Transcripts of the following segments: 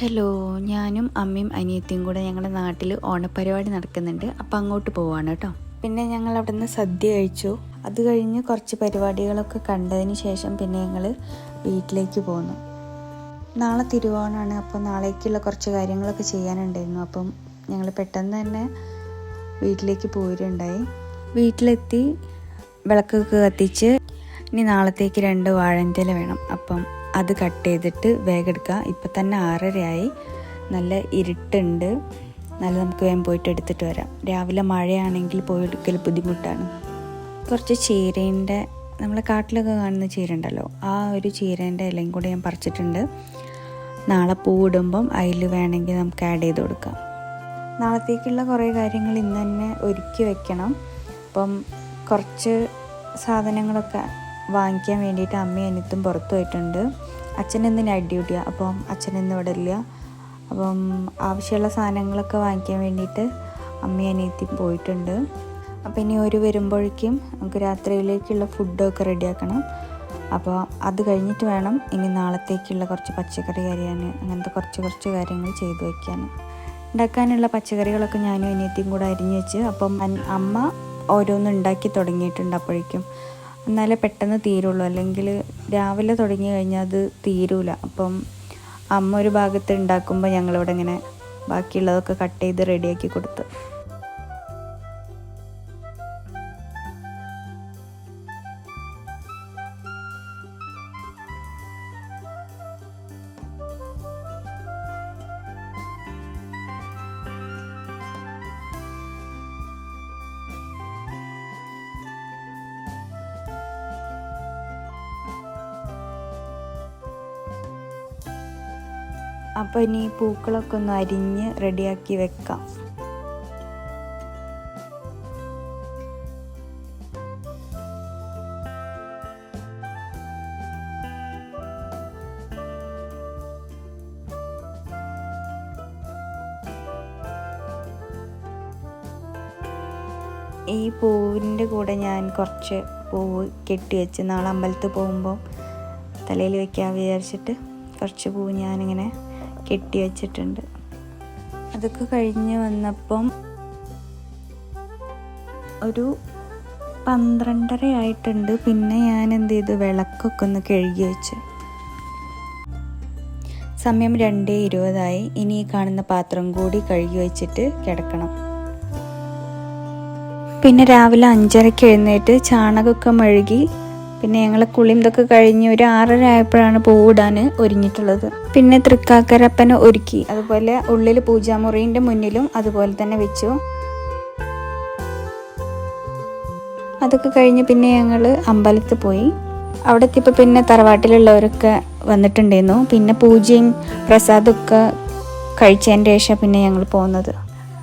Hello ഞാനും അമ്മയും അനിയത്തിയും കൂടെ ഞങ്ങളുടെ നാട്ടിൽ ഓണപരിപാടി നടക്കുന്നുണ്ട്. അപ്പം അങ്ങോട്ട് പോവാണ് കേട്ടോ. പിന്നെ ഞങ്ങൾ അവിടെ നിന്ന് സദ്യ കഴിച്ചു. അത് കഴിഞ്ഞ് കുറച്ച് പരിപാടികളൊക്കെ കണ്ടതിന് ശേഷം പിന്നെ ഞങ്ങൾ വീട്ടിലേക്ക് പോന്നു. നാളെ തിരുവോണമാണ് അപ്പോൾ നാളേക്കുള്ള കുറച്ച് കാര്യങ്ങളൊക്കെ ചെയ്യാനുണ്ടായിരുന്നു. അപ്പം ഞങ്ങൾ പെട്ടെന്ന് തന്നെ വീട്ടിലേക്ക് പോയിട്ടുണ്ടായി വീട്ടിലെത്തി വിളക്കൊക്കെ കത്തിച്ച് ഇനി നാളത്തേക്ക് രണ്ട് വാഴന്തല വേണം. അപ്പം അത് കട്ട് ചെയ്തിട്ട് വേഗം എടുക്കുക. ഇപ്പം തന്നെ ആറരയായി. നല്ല ഇരുട്ടുണ്ട്. നല്ല നമുക്ക് വേഗം പോയിട്ട് എടുത്തിട്ട് വരാം. രാവിലെ മഴയാണെങ്കിൽ പോയി എടുക്കൽ ബുദ്ധിമുട്ടാണ്. കുറച്ച് ചീരേന്റെ നമ്മളെ കാട്ടിലൊക്കെ കാണുന്ന ചീര ഉണ്ടല്ലോ ആ ഒരു ചീരേന്റെ ഇലയും കൂടെ ഞാൻ പറിച്ചിട്ടുണ്ട്. നാളെ പൂവിടുമ്പം അതിൽ വേണമെങ്കിൽ നമുക്ക് ആഡ് ചെയ്ത് കൊടുക്കാം. നാളത്തേക്കുള്ള കുറേ കാര്യങ്ങൾ ഇന്ന് തന്നെ ഒരുക്കി വെക്കണം. അപ്പം കുറച്ച് സാധനങ്ങളൊക്കെ വാങ്ങിക്കാൻ വേണ്ടിയിട്ട് അമ്മയും അനിയത്തും പുറത്തു പോയിട്ടുണ്ട്. അച്ഛൻ ഇന്ന് നൈറ്റ് ഡ്യൂട്ടിയാണ് അപ്പം അച്ഛൻ ഇന്ന് ഇവിടെ ഇല്ല. അപ്പം ആവശ്യമുള്ള സാധനങ്ങളൊക്കെ വാങ്ങിക്കാൻ വേണ്ടിയിട്ട് അമ്മയും അനിയത്തിയും പോയിട്ടുണ്ട്. അപ്പോൾ ഇനി ഒരു വരുമ്പോഴേക്കും നമുക്ക് രാത്രിയിലേക്കുള്ള ഫുഡൊക്കെ റെഡിയാക്കണം അപ്പോൾ അത് കഴിഞ്ഞിട്ട് വേണം ഇനി നാളത്തേക്കുള്ള കുറച്ച് പച്ചക്കറി അരിയാൻ. അങ്ങനത്തെ കുറച്ച് കുറച്ച് കാര്യങ്ങൾ ചെയ്തു വയ്ക്കാൻ. ഉണ്ടാക്കാനുള്ള പച്ചക്കറികളൊക്കെ ഞാനും അനിയത്തിയും കൂടെ അരിഞ്ഞ് വെച്ച്. അപ്പം അമ്മ ഓരോന്ന് ഉണ്ടാക്കി തുടങ്ങിയിട്ടുണ്ട് അപ്പോഴേക്കും. എന്നാലേ പെട്ടെന്ന് തീരുള്ളൂ. അല്ലെങ്കിൽ രാവിലെ തുടങ്ങി കഴിഞ്ഞാൽ അത് തീരൂല. അപ്പം അമ്മ ഒരു ഭാഗത്ത് ഉണ്ടാക്കുമ്പോൾ ഞങ്ങളിവിടെ ഇങ്ങനെ ബാക്കിയുള്ളതൊക്കെ കട്ട് ചെയ്ത് റെഡിയാക്കി കൊടുത്തു. അപ്പോൾ ഇനി പൂക്കളൊക്കെ ഒന്ന് അരിഞ്ഞ് റെഡിയാക്കി വെക്കാം. ഈ പൂവിന്റെ കൂടെ ഞാൻ കുറച്ച് പൂവ് കെട്ടി വെച്ച് നാളെ അമ്പലത്തിൽ പോകുമ്പോൾ തലയിൽ വെക്കാൻ വിചാരിച്ചിട്ട് കുറച്ച് പൂവ് ഞാനിങ്ങനെ കെട്ടി വെച്ചിട്ടുണ്ട്. അതൊക്കെ കഴിഞ്ഞ് വന്നപ്പം ഒരു പന്ത്രണ്ടര ആയിട്ടുണ്ട്. പിന്നെ ഞാൻ എന്ത് ചെയ്തു? വിളക്കൊക്കെ ഒന്ന് കഴുകി വെച്ച്. സമയം രണ്ടേ ഇരുപതായി. ഇനി ഈ കാണുന്ന പാത്രം കൂടി കഴുകി വെച്ചിട്ട് കിടക്കണം. പിന്നെ രാവിലെ അഞ്ചരയ്ക്ക് എഴുന്നേറ്റ് ചാണകമൊക്കെ മെഴുകി പിന്നെ ഞങ്ങൾ കുളിയും ഇതൊക്കെ കഴിഞ്ഞ് ഒരു ആറര ആയപ്പോഴാണ് പൂവിടാൻ ഒരുങ്ങിയിട്ടുള്ളത്. പിന്നെ തൃക്കാക്കരപ്പനെ ഒരുക്കി അതുപോലെ ഉള്ളിൽ പൂജാമുറിന്റെ മുന്നിലും അതുപോലെ തന്നെ വെച്ചു. അതൊക്കെ കഴിഞ്ഞ് പിന്നെ ഞങ്ങൾ അമ്പലത്തിൽ പോയി. അവിടെ എത്തിയപ്പോൾ പിന്നെ തറവാട്ടിലുള്ളവരൊക്കെ വന്നിട്ടുണ്ടായിരുന്നു. പിന്നെ പൂജയും പ്രസാദമൊക്കെ കഴിച്ചതിന്റെ ശേഷം പിന്നെ ഞങ്ങൾ പോകുന്നത്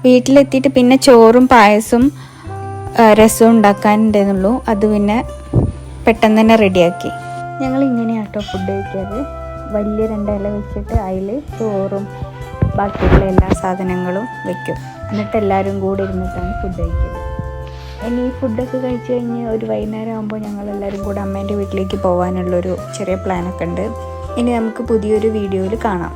വീട്ടിലെത്തിയിട്ട് പിന്നെ ചോറും പായസവും രസവും ഉണ്ടാക്കാനുണ്ടായിരുന്നുള്ളൂ. അത് പിന്നെ പെട്ടെന്ന് തന്നെ റെഡിയാക്കി. ഞങ്ങൾ ഇങ്ങനെയാട്ടോ ഫുഡ് കഴിക്കാറ്. വലിയ രണ്ടില വെച്ചിട്ട് അതിൽ ചോറും ബാക്കിയുള്ള എല്ലാ സാധനങ്ങളും വെക്കും. എന്നിട്ട് എല്ലാവരും കൂടി ഇരുന്നിട്ടാണ് ഫുഡ് കഴിക്കുന്നത് ഇനി ഈ ഫുഡൊക്കെ കഴിച്ച് കഴിഞ്ഞ് ഒരു വൈകുന്നേരം ആകുമ്പോൾ ഞങ്ങൾ എല്ലാവരും കൂടെ അമ്മേന്റെ വീട്ടിലേക്ക് പോകാനുള്ളൊരു ചെറിയ പ്ലാനൊക്കെ ഉണ്ട്. ഇനി നമുക്ക് പുതിയൊരു വീഡിയോയിൽ കാണാം.